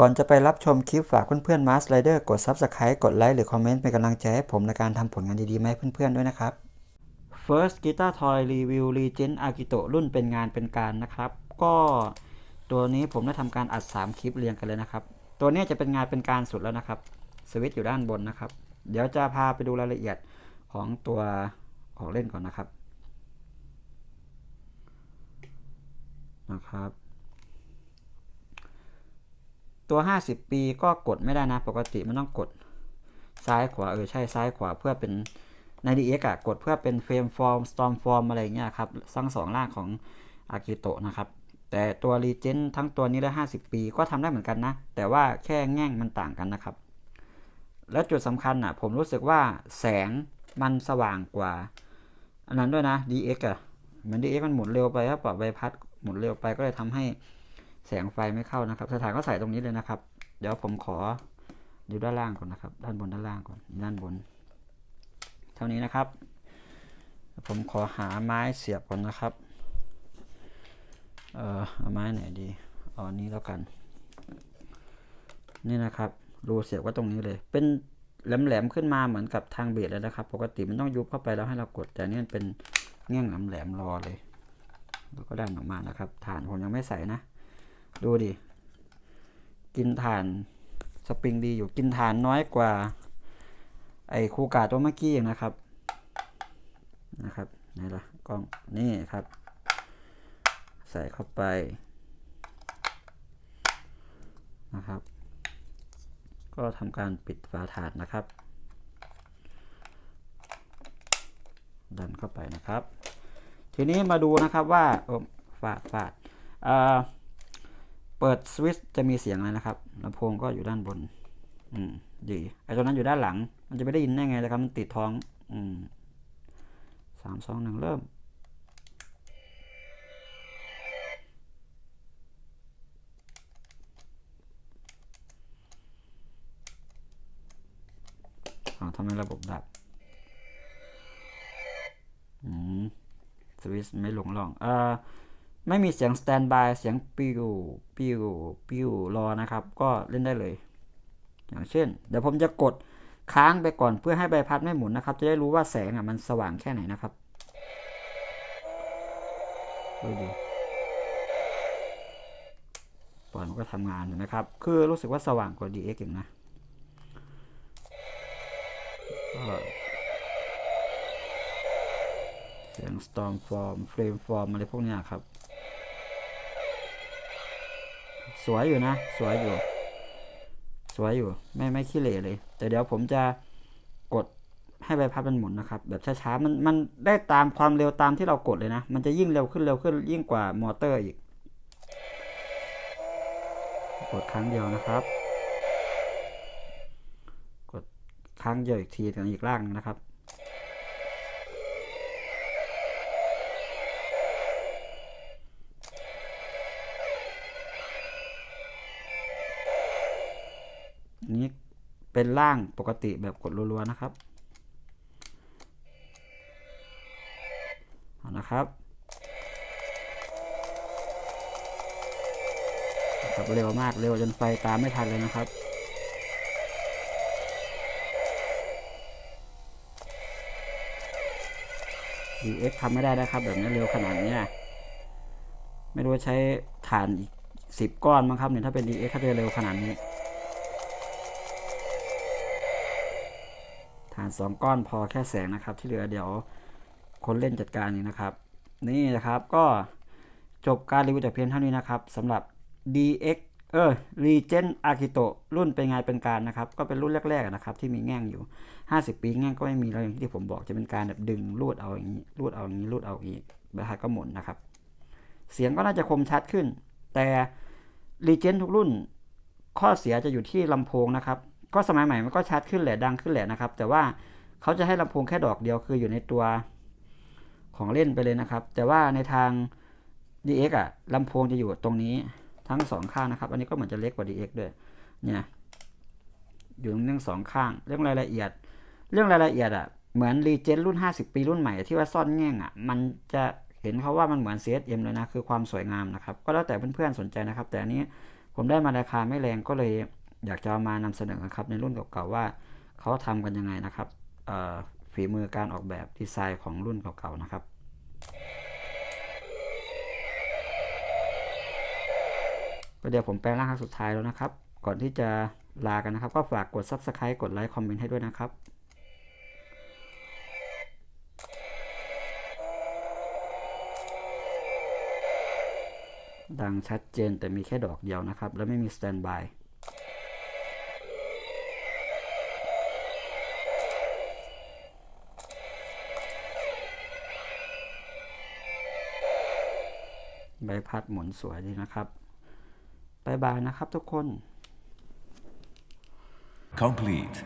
ก่อนจะไปรับชมคลิปฝากเพื่อนๆ Mars Rider กด Subscribe กดไลค์หรือคอมเมนต์เป็นกำลังใจให้ผมในการทำผลงานดีๆมาให้เพื่อนๆด้วยนะครับ First Guitar Toy Review Legend Akito รุ่นเป็นงานเป็นการนะครับ ก็ตัวนี้ผมได้ทำการอัด 3 คลิปเรียงกันเลยนะครับ ตัวนี้จะเป็นงานเป็นการสุดแล้วนะครับสวิตช์อยู่ด้านบนนะครับ เดี๋ยวจะพาไปดูรายละเอียดของตัวของเล่นก่อนนะครับนะครับ ตัว 50 ปีก็กดไม่ได้นะ ปกติมันต้องกดซ้ายขวาเออใช่ซ้ายขวาเพื่อเป็นใน DX อะกดเพื่อเป็นเฟรมฟอร์มสตอมฟอร์มอะไรเงี้ยครับทั้งสองล่างของอากิโตะนะครับ แต่ตัว r e g e n ทั้งตัวนี้และ 50 ปีก็ทำได้เหมือนกันนะ แต่ว่าแค่แง่งมันต่างกันนะครับ และจุดสำคัญอะผมรู้สึกว่าแสงมันสว่างกว่า อันนั้นด้วยนะ DX อะมือน DX มันหมุนเร็วไปครับปรับใบพัดหมุนเร็วไปก็เลยทำให้ แสงไฟไม่เข้านะครับ สถานก็ใส่ตรงนี้เลยนะครับ เดี๋ยวผมขอดูด้านล่างก่อนนะครับ ด้านบนด้านล่างก่อนด้านบน เท่านี้นะครับ ผมขอหาไม้เสียบก่อนนะครับ เอ่อเอาไม้ไหนดีเอาอันนี้แล้วกัน นี่นะครับรูเสียบก็ตรงนี้เลย เป็นแหลมๆขึ้นมาเหมือนกับทางเบสเลยนะครับ ปกติมันต้องยุบเข้าไปแล้วให้เรากด แต่นี่มันเป็นแง่งแหลมๆรอเลย แล้วก็ดันออกมานะครับ ฐานผมยังไม่ใส่นะ ดูดิ กินถ่านสปริงดีอยู่กินถ่านน้อยกว่า ไอ้คูกาตัวเมื่อกี้นะครับ นะครับไหนล่ะกล้องนี่ครับ ใส่เข้าไปนะครับ ก็ทำการปิดฝาถาดนะครับ ดันเข้าไปนะครับ ทีนี้มาดูนะครับว่าฝาดฝาดอ่า เปิดสวิตช์จะมีเสียงอะไรนะครับลำโพงก็อยู่ด้านบน อืมดีไอ้ตัวนั้นอยู่ด้านหลัง มันจะไม่ได้ยินได้ไงนะครับ มันติดท้อง อืมสามสองหนึ่งเริ่ม อ๋อทำไมระบบดับ อืมสวิตช์ไม่หลงหลอง เอ่อ ไม่มีเสียงสแตนบายเสียงปิวปิวปิวรอนะครับ ก็เล่นได้เลย อย่างเช่น เดี๋ยวผมจะกดค้างไปก่อนเพื่อให้ใบพัดไม่หมุนนะครับ จะได้รู้ว่าแสงอะมันสว่างแค่ไหนนะครับดูดิปอยมันก็ทำงานอยู่นะครับ คือรู้สึกว่าสว่างกว่า DX อย่างนะเสียง storm form frame form อะไรพวกเนี้ยครับ สวยอยู่นะ สวยอยู่ สวยอยู่ ไม่ไม่ขี้เหร่เลย แต่เดี๋ยวผมจะกดให้ใบพัดมันหมุนนะครับ แบบช้าๆ มันมันได้ตามความเร็วตามที่เรากดเลยนะ มันจะยิ่งเร็วขึ้นเร็วขึ้นยิ่งกว่ามอเตอร์อีก กดครั้งเดียวนะครับ กดครั้งเดียวอีกทีกันอีกล่างหนึ่งนะครับ นี้เป็นร่างปกติแบบกดรัวๆนะครับเอานะครับครับเร็วมากเร็วจนไฟตามไม่ทันเลยนะครับ DX ทำไม่ได้นะครับ แบบนี้เร็วขนาดนี้ไม่รู้ใช้ฐานอีกสิบก้อนมั้งครับเนี่ยถ้าเป็น DX ถ้าจะเร็วขนาดนี้ ฐานสองก้อนพอแค่แสงนะครับ ที่เหลือเดี๋ยวคนเล่นจัดการเองนะครับ นี่นะครับก็จบการรีวิวแต่เพียงเท่านี้นะครับสำหรับ DX เออ Legend Akito รุ่นเป็นไงเป็นการนะครับ ก็เป็นรุ่นแรกๆนะครับ ที่มีแง่งอยู่ 50 ปีแง่งก็ไม่มีแล้วอย่างที่ผมบอกจะเป็นการแบบดึงรูดเอาอย่างนี้รูดเอาอย่างนี้รูดเอาอย่างนี้แบบก็หมุนนะครับ เสียงก็น่าจะคมชัดขึ้น แต่ Legend ทุกรุ่น ข้อเสียจะอยู่ที่ลำโพงนะครับ ก็สมัยใหม่มันก็ชัดขึ้นแหละดังขึ้นแหละนะครับ แต่ว่าเขาจะให้ลำโพงแค่ดอกเดียวคืออยู่ในตัวของเล่นไปเลยนะครับ แต่ว่าในทาง DX อะลำโพงจะอยู่ตรงนี้ทั้งสองข้างนะครับ อันนี้ก็เหมือนจะเล็กกว่า DX ด้วยเนี่ยอยู่ทั้งสองข้าง เรื่องรายละเอียด เรื่องรายละเอียดอะเหมือนรีเจนรุ่น 50 ปีรุ่นใหม่ที่ว่าซ่อนแง่งอะมันจะเห็นเขาว่ามันเหมือน CSM เลยนะ คือความสวยงามนะครับ ก็แล้วแต่เพื่อนๆสนใจนะครับ แต่อันนี้ผมได้มาราคาไม่แรงก็เลย อยากจะามานำเสนอครับในรุ่นเก่าๆว่าเขาทำกันยังไงนะครับฝีมือการออกแบบดีไซน์ของรุ่นเก่าๆนะครับก็เดี๋ยวผมแปลงร่างครั้งสุดท้ายแล้วนะครับ ก่อนที่จะลากันนะครับ ก็ฝากกด Subscribe กดไลค์คอมเมนต์ให้ด้วยนะครับดังชัดเจนแต่มีแค่ดอกเดียวนะครับ แล้วไม่มีสแตนบาย ใบพัดหมุนสวยดีนะครับบายบายนะครับทุกคน Complete.